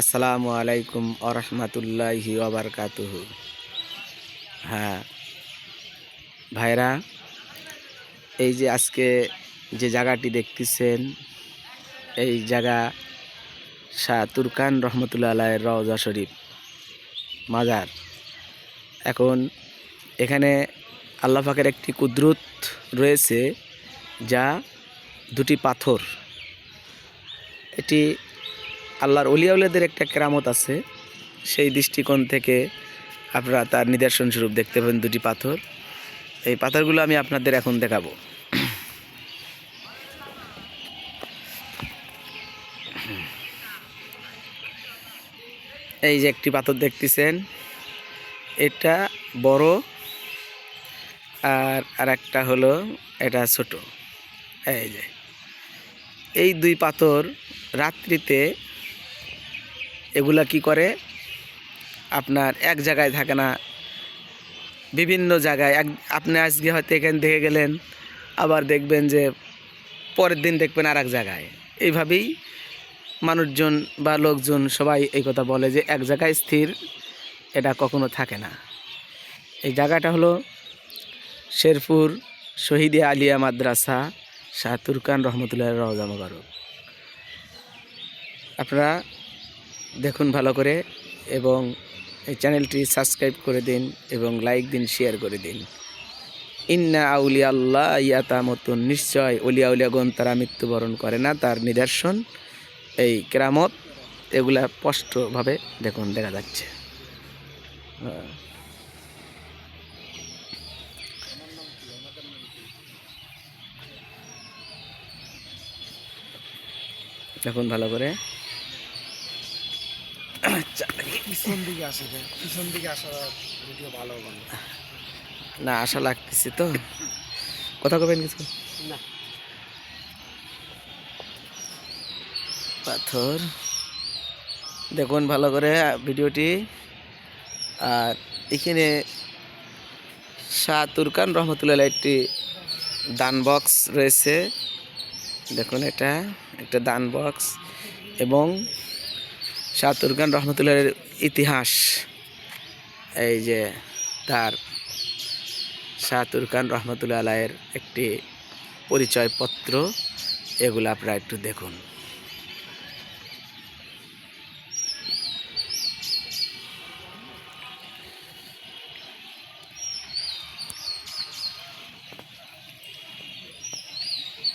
আসসালামু আলাইকুম আরহামতুল্লাহি ওবরকাতুহ হ্যাঁ ভাইরা, এই যে আজকে যে জায়গাটি দেখতেছেন, এই জায়গা শাহ তুরকান রহমতুল্লাহ আলাইয়ের রওজা শরীফ মাজার। এখন এখানে আল্লাহ পাকের একটি কুদরত রয়েছে, যা দুটি পাথর। এটি আল্লাহর অলিয়াউলিয়াদের একটা কেরামত আছে। সেই দৃষ্টিকোণ থেকে আপনারা তার নিদর্শন স্বরূপ দেখতে পাবেন দুটি পাথর। এই পাথরগুলো আমি আপনাদের এখন দেখাবো। এই যে একটি পাথর দেখতেছেন, এটা বড় আর আর একটা হলো, এটা ছোট। এই যে, এই দুই পাথর রাত্রিতে এগুলা কি করে? আপনার এক জায়গায় থাকে না, বিভিন্ন জায়গায়। এক, আপনি আজকে হয়তো এখানে দেখে গেলেন, আবার দেখবেন যে পরের দিন দেখবেন আর এক জায়গায়। এইভাবেই মানুষজন বা লোকজন সবাই এই কথা বলে যে এক জায়গায় স্থির, এটা কখনো থাকে না। এই জায়গাটা হলো শেরপুর শহীদে আলিয়া মাদ্রাসা, শাহ তুরকান রহমতুল্লাহ রওজা আপনারা দেখুন ভালো করে এবং এই চ্যানেলটি সাবস্ক্রাইব করে দিন এবং লাইক দিন শেয়ার করে দিন ইন্না আউলিয়া আল্লাহ ইয়াতা মতন নিশ্চয় উলিয়া উলিয়াগণ তারা মৃত্যুবরণ করে না, তার নিদর্শন এই কেরামত, এগুলা স্পষ্টভাবে দেখুন, দেখা যাচ্ছে। দেখুন ভালো করে পিছন দিকে আসে পিছন দিকে আসা ভিডিও ভালো হবে না। না আশা লাগতেছে তো। কথা কবেন কিছু? না। পাথর। দেখুন ভালো করে ভিডিওটি। আর এখানে শাহ তুরকান রহমতুল্লাহ একটি দান বক্স রয়েছে। দেখুন এটা একটা দান বক্স। এবং শাহ খান রহমতুল্লাহের ইতিহাস। এই যে তার শাহ খান রহমতুল্লাহ একটি পরিচয়পত্র, এগুলো আপনারা একটু দেখুন।